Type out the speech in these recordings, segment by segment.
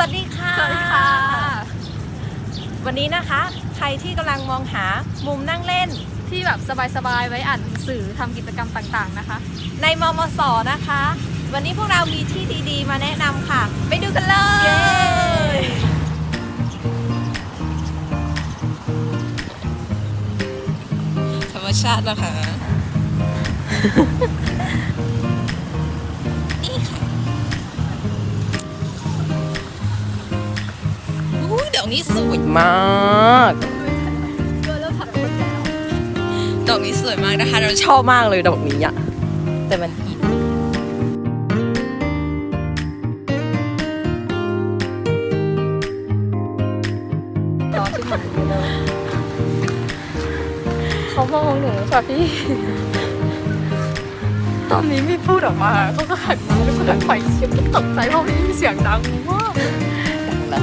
สวัสดีค่ะ สวัสดีค่ะ วันนี้นะคะ ใครที่กำลังมองหามุมนั่งเล่นที่แบบสบายๆ ไว้อ่านหนังสือทำกิจกรรมต่างๆนะคะ ในมมสนะคะ วันนี้พวกเรามีที่ดีๆ มาแนะนำค่ะ ไปดูกันเลยธรรมชาตินะคะ นี้สวยมาก ดอกนี้สวยมากนะคะ เราชอบมากเลยดอกนี้อะแต่มันอินเขามองหนูค่ะพี่ ตอนนี้มีพูดออกมาเขาก็หันมาแล้วก็หันไปเสียงตกใจเพราะมันมีเสียงดังมากดังแล้ว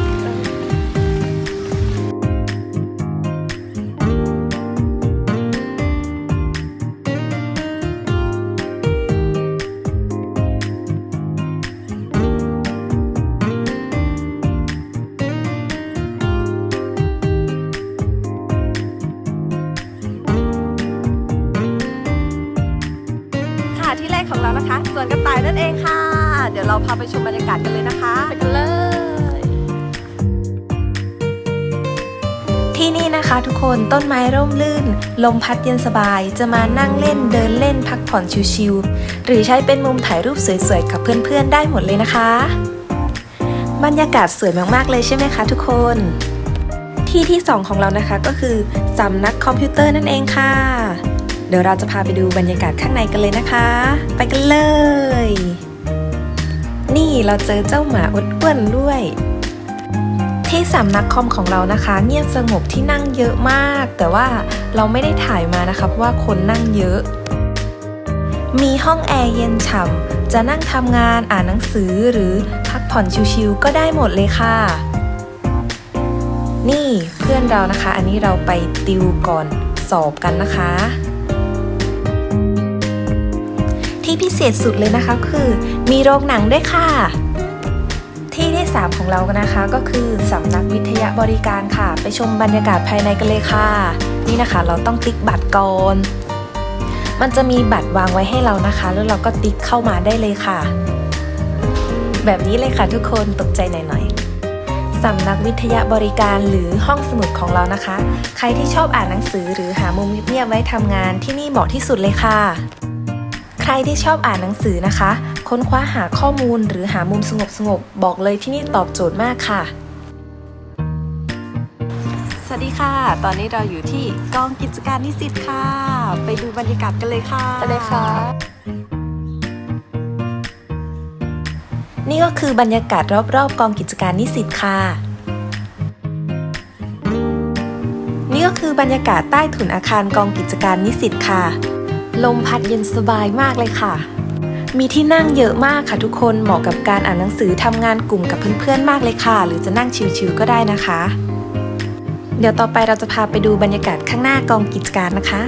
แรกของเรานะคะสวนกระต่ายนั่นเองค่ะ เดี๋ยวเราพาไปชมบรรยากาศกันเลยนะคะไปกันเลย ที่นี่นะคะทุกคนต้นไม้ร่มรื่น ลมพัดเย็นสบาย จะมานั่งเล่นเดินเล่นพักผ่อนชิวๆหรือใช้เป็นมุมถ่ายรูปสวยๆกับเพื่อนๆได้หมดเลยนะคะ บรรยากาศสวยมากๆเลยใช่ไหมคะทุกคน ที่ที่ 2 ของเรานะคะก็คือสำนักคอมพิวเตอร์นั่นเองค่ะ เดี๋ยวเราจะพาไปดูบรรยากาศข้างในกันเลยนะคะ ไปกันเลย นี่เราเจอเจ้าหมาอ้วนๆด้วย ที่สำนักคอมของเรานะคะ เงียบสงบที่นั่งเยอะมาก แต่ว่าเราไม่ได้ถ่ายมานะคะเพราะว่าคนนั่งเยอะ มีห้องแอร์เย็นฉ่ำจะนั่งทำงานอ่านหนังสือหรือพักผ่อนชิวๆก็ได้หมดเลยค่ะนี่เพื่อนเรานะคะ อันนี้เราไปติวก่อนสอบกันนะคะ ที่พิเศษสุดเลยนะคะ คือมีโรงหนังด้วยค่ะ ที่ที่ 3 ของเรากันนะคะ ก็คือสำนักวิทยาบริการค่ะ ไปชมบรรยากาศภายในกันเลยค่ะ นี่นะคะเราต้องติ๊กบัตรก่อนมันจะมีบัตรวางไว้ให้เรานะคะ แล้วเราก็ติ๊กเข้ามาได้เลยค่ะ แบบนี้เลยค่ะทุกคนตกใจหน่อยๆสำนักวิทยาบริการหรือห้องสมุดของเรานะคะ ใครที่ชอบอ่านหนังสือหรือหามุมเงียบๆไว้ทำงานที่นี่เหมาะที่สุดเลยค่ะ ใครที่ชอบอ่านหนังสือนะคะ ค้นคว้าหาข้อมูลหรือหามุมสงบสงบๆบอกเลยที่นี่ตอบโจทย์มากค่ะ สวัสดีค่ะ ตอนนี้เราอยู่ที่กองกิจการนิสิตค่ะ ไปดูบรรยากาศกันเลยค่ะไปเลยค่ะ นี่ก็คือบรรยากาศรอบๆ กองกิจการนิสิตค่ะนี่ก็คือบรรยากาศใต้ถุนอาคารกองกิจการนิสิตค่ะ ลมพัดเย็นสบายมากเลยค่ะ มีที่นั่งเยอะมากค่ะทุกคนเหมาะกับการอ่านหนังสือทำงานกลุ่มกับเพื่อนๆมากเลยค่ะ หรือจะนั่งชิวๆก็ได้นะคะ เดี๋ยวต่อไปเราจะพาไปดูบรรยากาศข้างหน้ากองกิจการนะคะ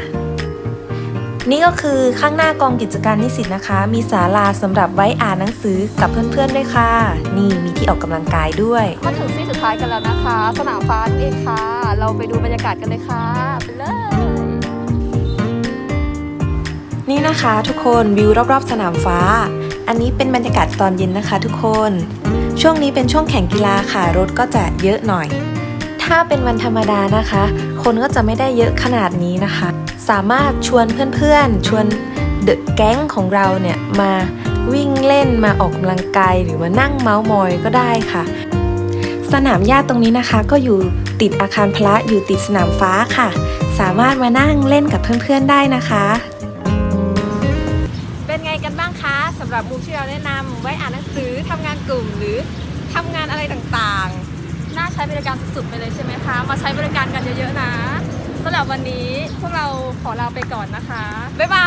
นี่ก็คือข้างหน้ากองกิจการนิสิตนะคะ มีศาลาสำหรับไว้อ่านหนังสือกับเพื่อนๆด้วยค่ะ นี่มีที่ออกกำลังกายด้วยมาถึงที่สุดท้ายกันแล้วนะคะ สนามฟ้านั่นเองค่ะ เราไปดูบรรยากาศกันเลยค่ะไปเลย นี่นะคะทุกคนวิวรอบๆ สนามฟ้า อันนี้เป็นบรรยากาศตอนเย็นนะคะทุกคน ช่วงนี้เป็นช่วงแข่งกีฬาค่ะรถก็จะเยอะหน่อย ถ้าเป็นวันธรรมดานะคะ คนก็จะไม่ได้เยอะขนาดนี้นะคะ สามารถชวนเพื่อนๆ ชวนเดอะแก๊งของเราเนี่ยมาวิ่งเล่นมาออกกำลังกายหรือมานั่งเมาส์มอยก็ได้ค่ะ สนามหญ้าตรงนี้นะคะ ก็อยู่ติดอาคารพละอยู่ติดสนามฟ้าค่ะ สามารถมานั่งเล่นกับเพื่อนๆได้นะคะำหรับมุมที่เราแนะนำไว้อ่านหนังสือทำงานกลุ่มหรือทำงานอะไรต่างๆ น่าใช้บริการสุดๆไปเลยใช่ไหมคะ มาใช้บริการกันเยอะๆนะสำหรับวันนี้พวกเราขอลาไปก่อนนะคะ บ๊ายบาย